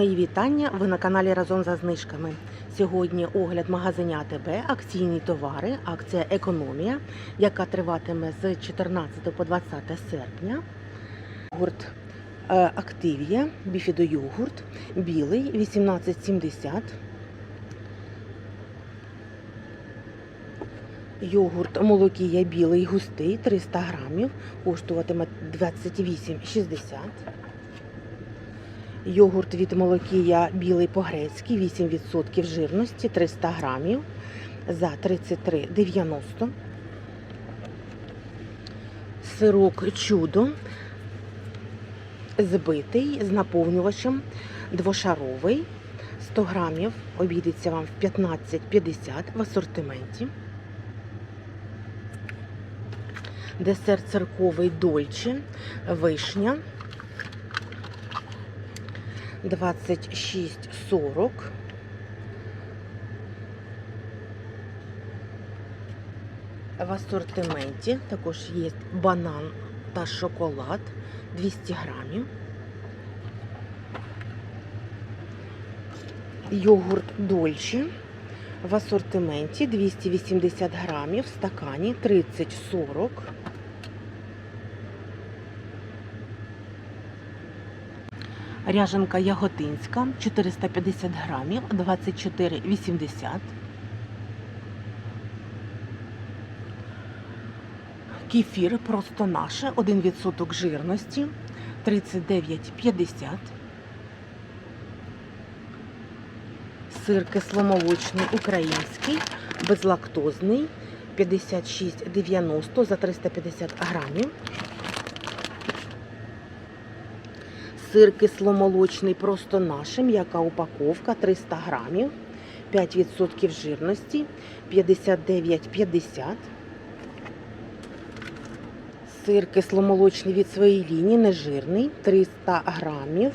Мої вітання. Ви на каналі Разом за знижками. Сьогодні огляд магазині АТБ, акційні товари, акція Економія, яка триватиме з 14 по 20 серпня. Йогурт е, Активія, біфідойогурт, білий 18,70. Йогурт Молокія білий густий 300 грамів, коштуватиме 28,60. Йогурт від Молокія білий по-грецьки 8% жирності 300 грамів за 33,90. Сирок чудо збитий з наповнювачем двошаровий 100 грамів обійдеться вам в 15,50 в асортименті. Десерт церковий дольче, вишня 26,40. В асортименті також є банан та шоколад 200 грамів. Йогурт Дольче в асортименті 280 грамів в стакані 30,40. Ряженка яготинська 450 грамів 24,80. Кефір просто наше 1% жирності 39,50. Сир кисломолочний український, безлактозний 56,90 за 350 грамів. Сир кисломолочний просто наш, м'яка упаковка 300 грамів, 5% жирності, 59,50. Сир кисломолочний від своєї лінії, нежирний, 300 грамів,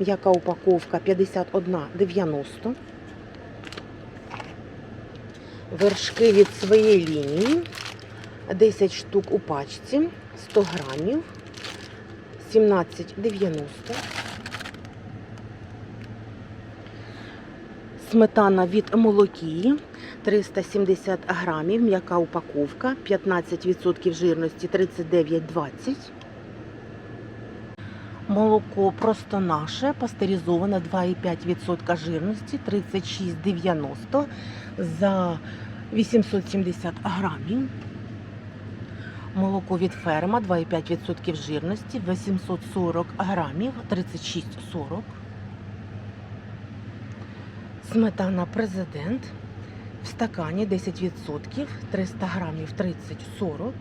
м'яка упаковка 51,90. Вершки від своєї лінії, 10 штук у пачці, 100 грамів. 17,90. Сметана від молокії 370 грамів, м'яка упаковка, 15% жирності 39,20. Молоко просто наше, пастеризоване 2,5% жирності 36,90 за 870 грамів. Молоко від ферма 2,5% жирності, 840 грамів, 36,40. Сметана президент в стакані 10%, 300 грамів 30,40.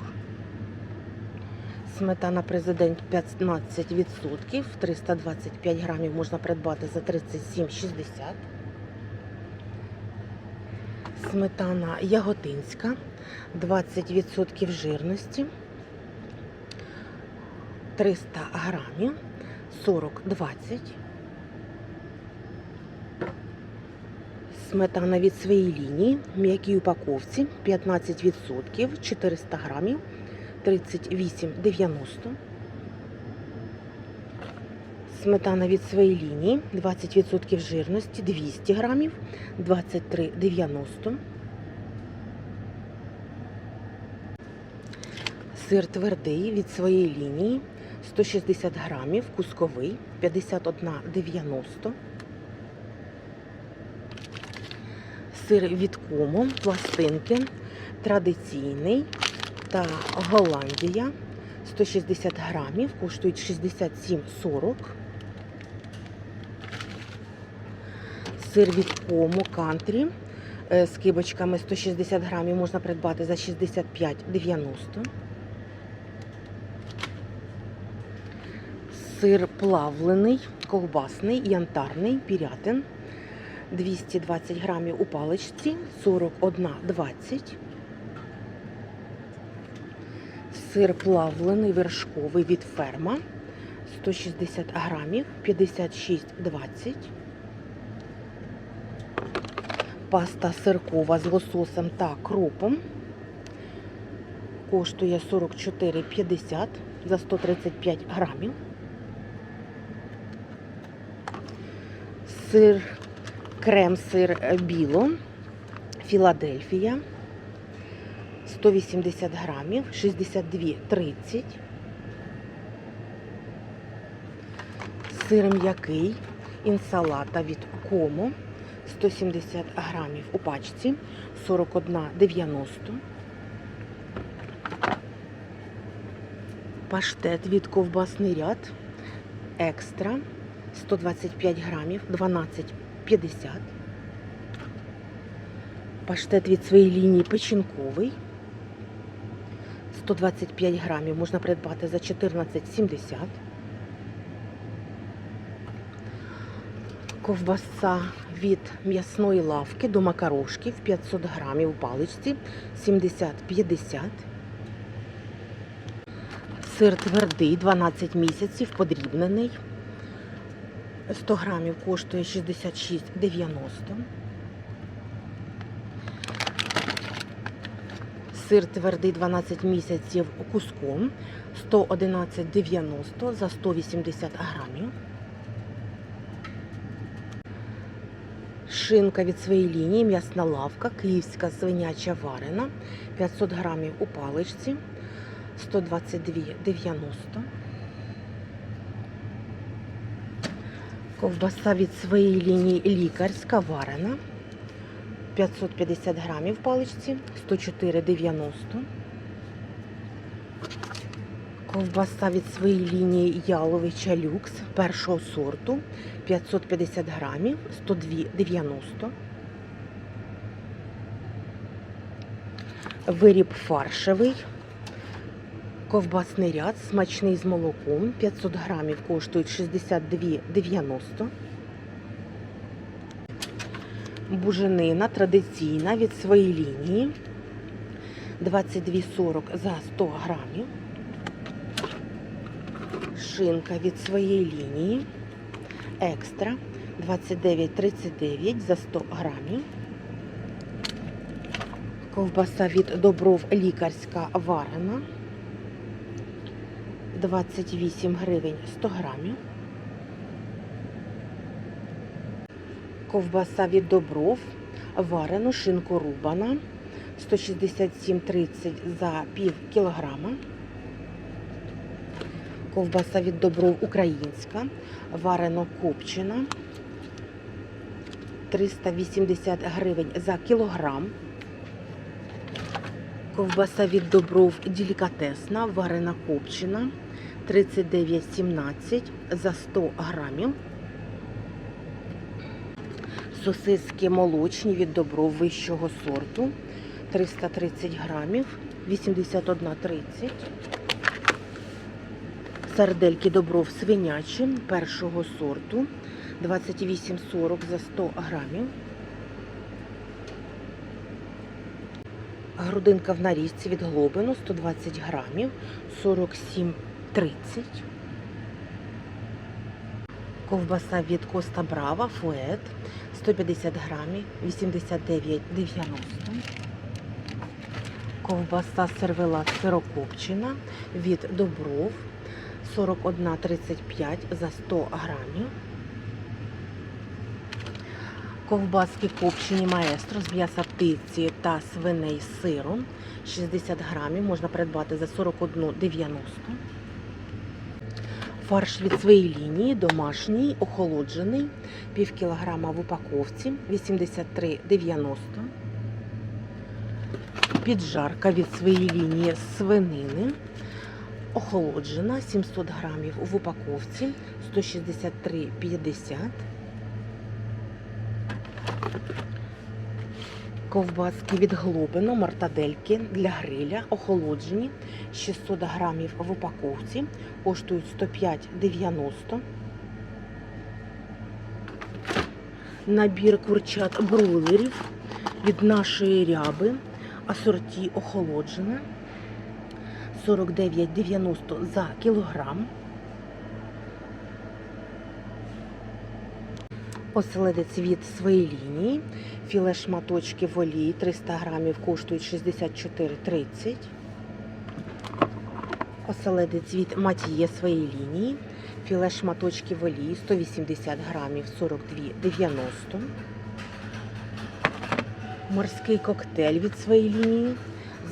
Сметана президент 15%, 325 грамів можна придбати за 37,60. Сметана яготинська 20% жирності, 300 грамів, 40-20. Сметана від своєї лінії, м'якій упаковці 15%, 400 грамів, 38,90. Сметана від своєї лінії, 20% жирності, 200 грамів, 23,90. Сир твердий від своєї лінії 160 грамів, кусковий 51,90. Сир від кому, пластинки, традиційний та Голландія 160 грамів, коштують 67,40. Сир від кому кантрі з кибочками 160 грамів можна придбати за 65,90. Сир плавлений, ковбасний, янтарний, пірятин. 220 грамів у паличці, 41,20. Сир плавлений вершковий від ферма, 160 грамів, 56,20. Паста сиркова з лососем та кропом. Коштує 44,50 за 135 грамів. Сир, крем-сир біло, Філадельфія. 180 грамів, 62,30. Сир м'який, інсалата від Комо, 170 грамів у пачці, 41,90. Паштет від ковбасний ряд, екстра, 125 грамів, 12,50. Паштет від своєї лінії печінковий. 125 грамів можна придбати за 14,70. Ковбаса від м'ясної лавки до макарошків 500 грамів в паличці 70-50. Сир твердий 12 місяців, подрібнений. 100 грамів коштує 66,90. Сир твердий 12 місяців куском 111,90 за 180 грамів. Шинка від своєї лінії, м'ясна лавка, київська свиняча варена, 500 грамів у паличці, 122,90. Ковбаса від своєї лінії лікарська варена, 550 грамів паличці, 104,90. Ковбаса від своєї лінії яловича люкс першого сорту 550 грамів 102,90. Виріб фаршевий. Ковбасний ряд смачний з молоком 500 грамів коштують 62,90. Буженина традиційна від своєї лінії 22,40 за 100 грамів. Шинка від своєї лінії екстра 29,39 за 100 грамів. Ковбаса від Добров лікарська варена 28 гривень 100 грамів. Ковбаса від Добров варену шинку рубана 167,30 за пів кілограма. Ковбаса від Добров українська, варено копчена 380 гривень за кілограм. Ковбаса від Добров делікатесна, варена копчена 39,17 за 100 грамів. Сосиски молочні від Добров вищого сорту 330 грамів 81,30. Сардельки Добров свинячі першого сорту 28,40 за 100 грамів. Грудинка в нарізці від Глобину 120 грамів 47,30. Ковбаса від Коста Брава Фует 150 грамів 89,90. Ковбаса сервелат сирокопчена від Добров 41,35 за 100 грамів. Ковбаски копчені маестро з м'яса птиці та свиней з сиром 60 грамів можна придбати за 41,90. Фарш від своєї лінії домашній, охолоджений, пів кілограма в упаковці 83,90. Піджарка від своєї лінії свинини. Охолоджена 700 грамів в упаковці 163,50. Ковбаски від Глобино, мартадельки для гриля, охолоджені 600 грамів в упаковці, коштують 105,90. Набір курчат бройлерів від нашої ряби, асорті охолоджена 49,90 за кілограм. Оселедець від своєї лінії. Філе шматочки в олії 300 грамів коштують 64,30. Оселедець від Матіє своєї лінії Філе шматочків олії 180 грамів 42,90. Морський коктейль від своєї лінії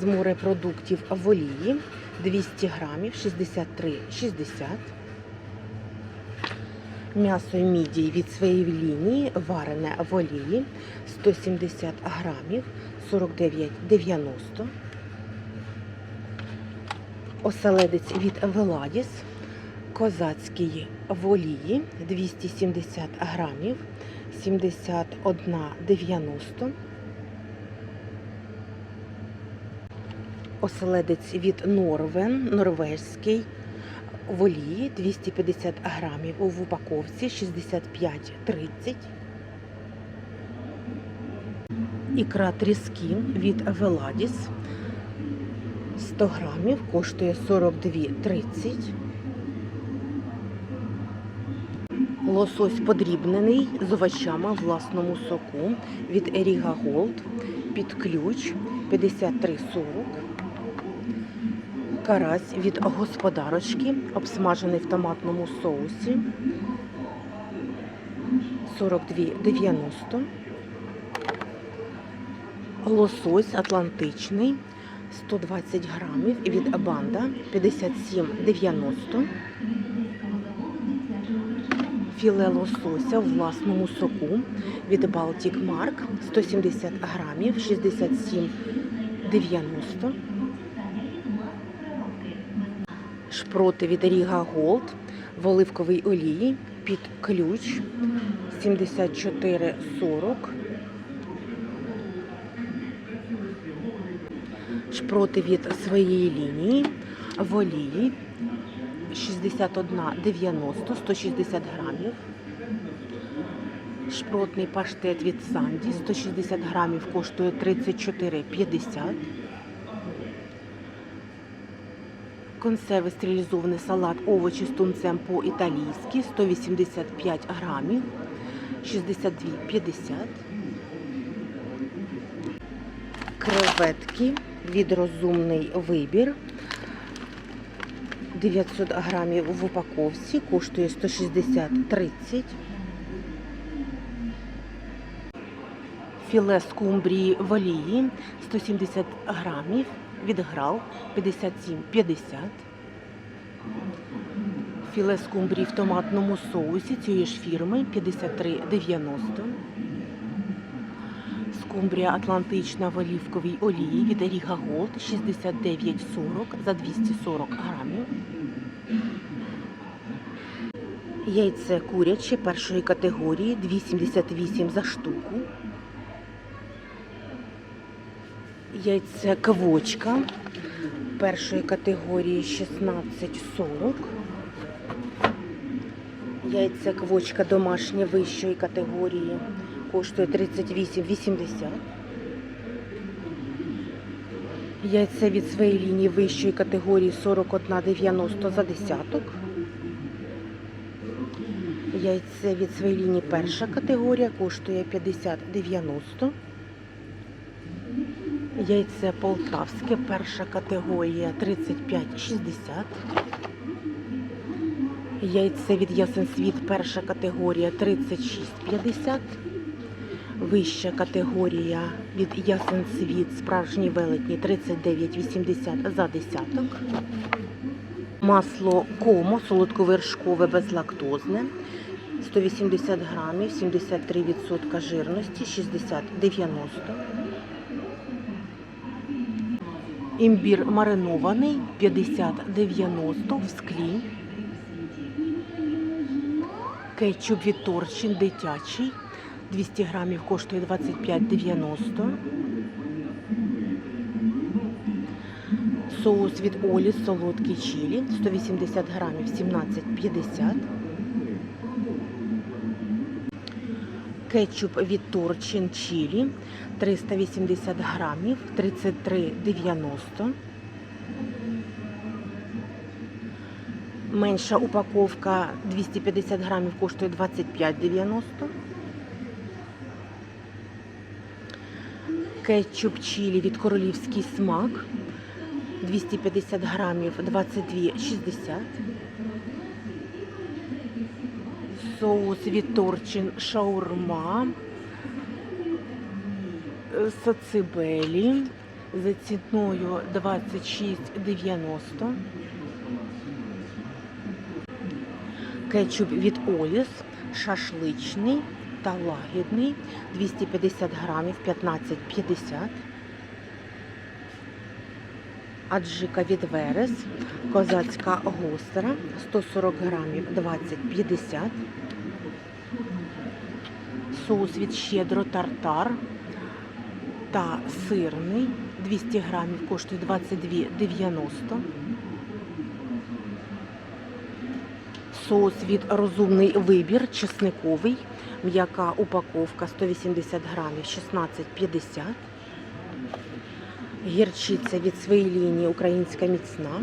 з морепродуктів в олії 200 грамів 63,60. М'ясо мідій від своєї лінії варене в олії 170 грамів 49,90. Оселедець від Веладіс козацький в олії 270 грамів 71,90. Оселедець від Норвен, норвезький в олії 250 грамів в упаковці 65,30. Ікра тріски від Веладіс 100 грамів коштує 42,30. Лосось подрібнений з овочами в власному соку від Еріга Голд під ключ 53,40. Карась від господарочки, обсмажений в томатному соусі 42,90. Лосось атлантичний 120 грамів від банда 57,90. Філе лосося в власному соку від Baltic Mark 170 грамів 67,90. Шпроти від Ріга Голд в оливковій олії під ключ 74,40. Шпроти від своєї лінії в олії 61,90, 160 грамів. Шпротний паштет від Санді 160 грамів коштує 34,50. Консерви стерилізований салат овочі з тунцем по-італійськи 185 грамів 62,50. Креветки від розумний вибір 900 грамів в упаковці, коштує 160,30. Філе скумбрії в олії 170 грамів від грал 57,50. Філе скумбрії в томатному соусі цієї ж фірми 53,90. Скумбрія атлантична в олівковій олії від Ріга Голд 69,40 за 240 грамів. Яйце куряче першої категорії 2,78 за штуку. Яйце квочка першої категорії 16,40. Яйце квочка домашнє вищої категорії коштує 38,80. Яйце від своєї лінії вищої категорії 41,90 за десяток. Яйце від своєї лінії перша категорія коштує 50,90. Яйце полтавське перша категорія 35,60. Яйце від Ясен Світ перша категорія 36,50. Вища категорія від Ясен Світ справжній велетні 39,80 за десяток. Масло комо солодковершкове безлактозне 180 грамів, 73% жирності, 60,90. Імбір маринований 50,90 в склі. Кетчуп від Торчин дитячий 200 грамів коштує 25,90. Соус від Олі солодкий чилі 180 грамів 17,50. Кетчуп від Торчин чилі 380 грамів 33,90. Менша упаковка 250 грамів коштує 25,90. Кетчуп чилі від королівський смак 250 грамів 22,60. Соус від Торчин шаурма, е, сацибелі за ціною 26,90. Кетчуп від Оліс, шашличний та лагідний 250 грамів 15,50. Аджика від Верес, козацька гостра 140 грамів 20,50. Соус від щедро тартар та сирний 200 грамів коштує 22,90. Соус від розумний вибір, чесниковий, м'яка упаковка 180 грамів 16,50. Гірчиця від своєї лінії українська міцна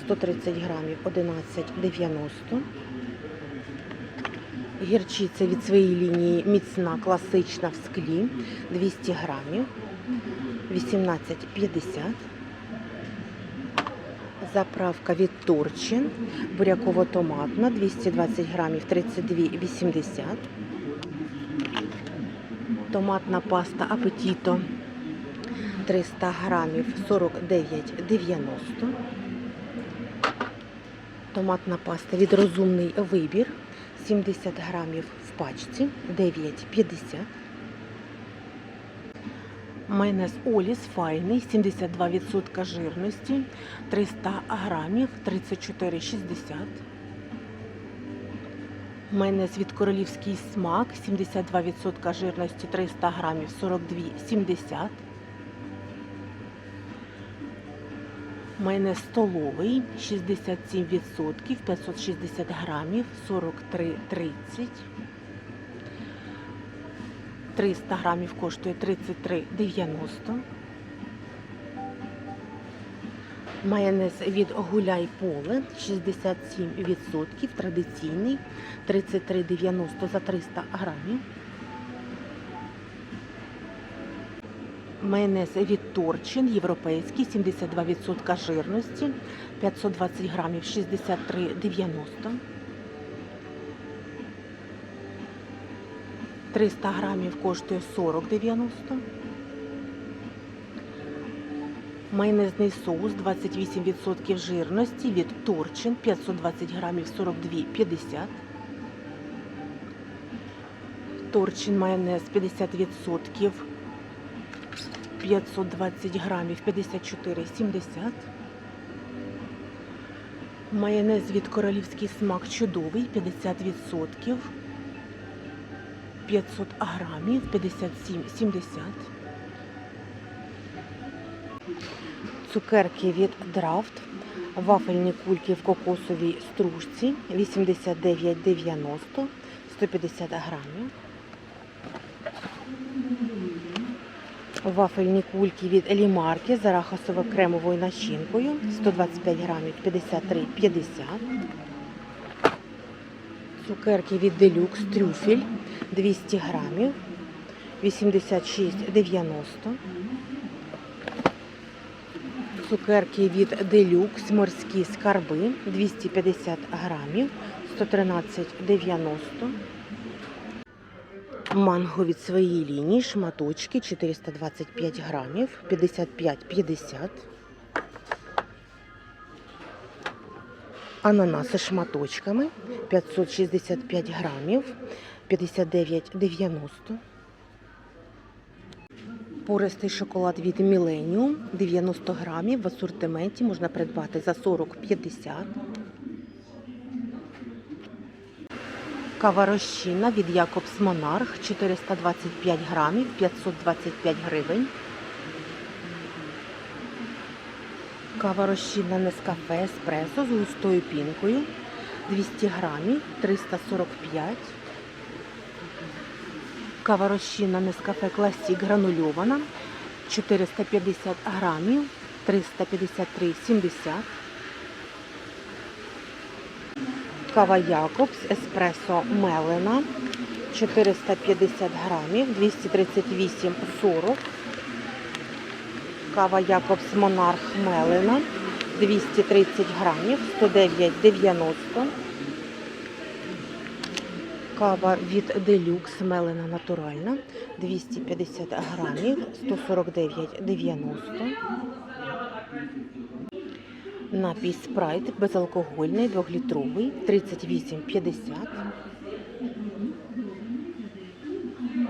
130 грамів 11,90. Гірчиця від своєї лінії міцна, класична в склі. 200 грамів. 18,50. Заправка від Турчин, буряково-томатна. 220 грамів. 32,80. Томатна паста апетіто. 300 грамів. 49,90. Томатна паста від розумний вибір 70 грамів в пачці 9,50. Майонез Оліс файний, 72% жирності, 300 грамів, 34,60. Майонез від королівський смак, 72% жирності, 300 грамів, 42,70. Майонез столовий, 67%, 560 грамів, 43,30. 300 грамів коштує 33,90. Майонез від Гуляй Поле 67%, традиційний 33,90 за 300 грамів. Майонез від Торчин, європейський, 72% жирності, 520 грамів 63,90. 300 грамів коштує 40,90. Майонезний соус 28% жирності від Торчин 520 грамів 42,50. Торчин майонез 50%. 520 грамів 54,70. Майонез від королівський смак чудовий 50%. 500 грамів 57,70. Цукерки від Драфт. Вафельні кульки в кокосовій стружці 89,90 150 грамів. Вафельні кульки від Елімарки з арахасово-кремовою начинкою 125 грамів 53,50. Цукерки від Делюкс трюфель 200 грамів 86,90. Цукерки від Делюкс морські скарби 250 грамів 113,90. Манго від своєї лінії, шматочки 425 грамів 55,50. Ананаси шматочками 565 грамів 59,90. Пористий шоколад від Millennium 90 грамів в асортименті можна придбати за 40,50. Кава розчинна від Якобс Монарх 425 грамів 525 гривень. Кава розчинна Нескафе Еспресо з густою пінкою 200 грамів 345. Кава розчинна Нескафе Класік гранульована 450 грамів 353,70. Кава Якобс Еспресо Мелена 450 грамів 238,40. Кава Якобс Монарх Мелена 230 грамів 109,90. Кава від Делюкс мелена натуральна 250 грамів 149,90. Напій спрайт безалкогольний 2-літровий 38,50.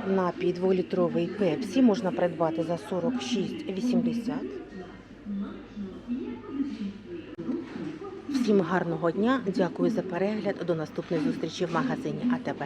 Напій 2-літровий пепсі можна придбати за 46,80. Всім гарного дня. Дякую за перегляд. До наступної зустрічі в магазині АТБ.